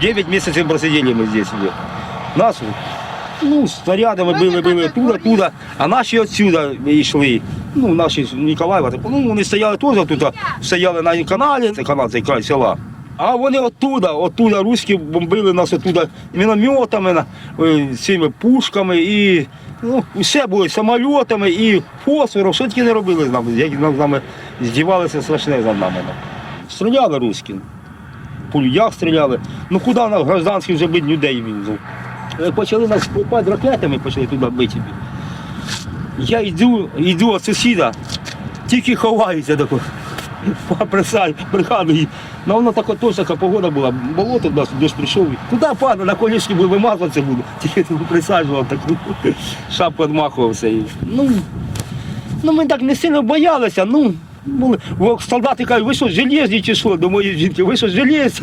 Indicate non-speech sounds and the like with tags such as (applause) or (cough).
9 місяців просиділи ми здесь. вже. Нас ну, снарядами били, били туди, туди, а наші отсюда йшли. Ну, наші з Ніколаєва, ну, вони стояли теж тут, стояли на каналі, це канал, цей край села. А вони оттуда, оттуда руські бомбили нас оттуда мінометами, цими пушками і ну, все було, самольотами і фосфором, що тільки не робили з нами, як над нами здівалися страшне за нами. ну. Стріляли руські. По людях стріляли. Ну куди нас гражданські вже бить людей він. Е, Почали нас попати ракетами, почали туди бити. Я йду, йду від сусіда, тільки ховаюся тако. (laughs) Пригадую. Ну воно така теж така погода була. Болото нас дощ прийшов. Куди падає, на колішки буду вимазатися буду. (laughs) Тільки присаджував таку шапку відмахувався. Ну, ну ми так не сильно боялися. Ну, були. Солдати кажуть, ви що, железні чи що? До моєї жінки, ви що, железні?